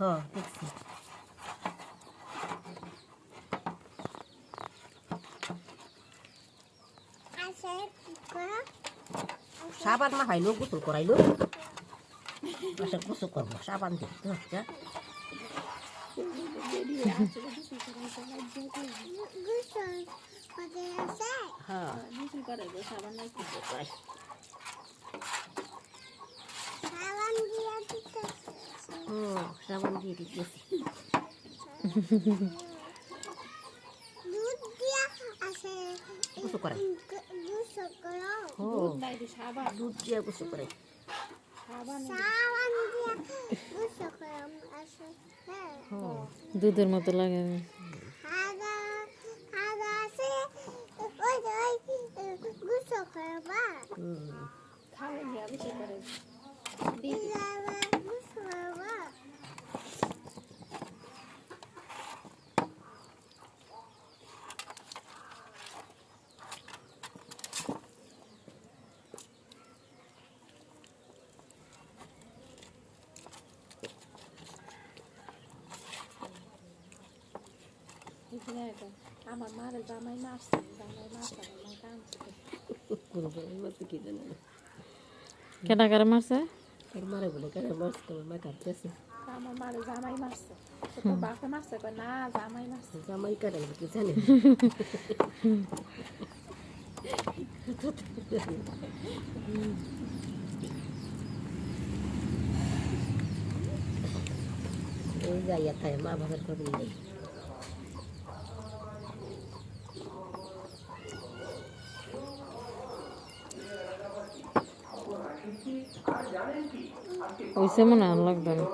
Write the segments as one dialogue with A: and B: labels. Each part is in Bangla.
A: হ্যাঁ দেখছি
B: করা
A: সাবান মা হাইলো গোসল করাইলো গোসল করব সাবান দিই তো যা
B: গুসল করে আছে
A: হ্যাঁ
C: গোসল করাইবো সাবান নাই
A: হুম সাবান দিয়ে দিতেছি
B: দুধ দিয়া আছে
A: গোসল করাই
B: গুসল করো
A: ও
C: দুধ নাই দি সাবান
A: দুধ দিয়ে গোসল করাই
C: সাবান আমার মার জামাই মারছে জামাই মারছে আমার কাঁদছে
A: করব মারতে কি জানে না
D: কেটা করে মারছে
A: আর মারে বলে কেন মাছ করে মা কাটতেছে
C: আমার মার জামাই মারছে তো তোর বাপে মারছে কয় না জামাই মারছে
A: জামাই কাটে কি জানে যাইয়া মা বাবার নেই
D: ওইসে মনে হয় লাগবে না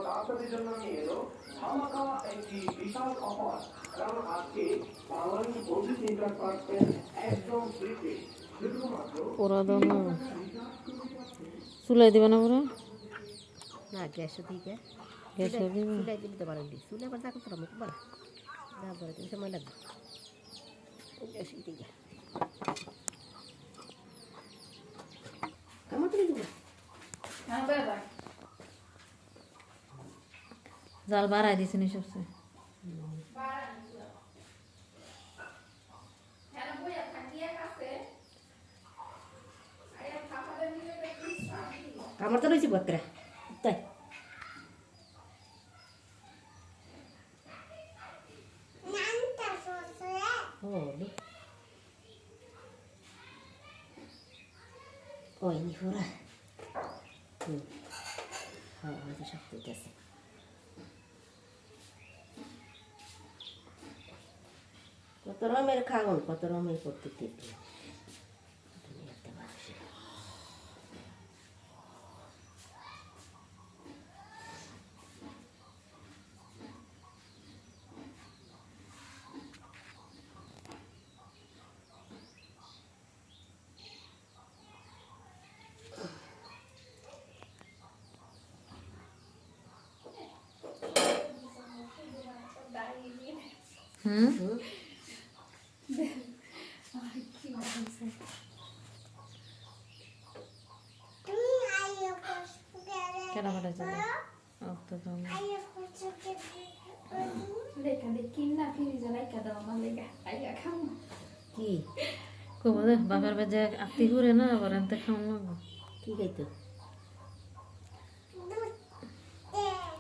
D: ওরা দাও চুলাই দিবে না পুরো
A: না গ্যাসও দিকে।
D: গ্যাসে দিবে?
A: চুলাই দিতে পারেন দি চুলে আবার দেখো তোরা মুখ না পরে সময় লাগবে। গ্যাসই দিকে।
D: জাল বাড়াই দিছে নি সবচেয়ে
A: আমার তো রয়েছে বকরা তাই।
B: নানটা সসরে
A: ও লো ওই নি ফোরা কত রকমের খাগন কত রকমের পদ্ধতি দুনিয়াতে মানুষের
C: কিনা ফ্রিজে যাবে খাও
A: কি?
D: কব দে বাপের বাজে আত্মি করে না আবার খাওয়া
A: কি খাইতো?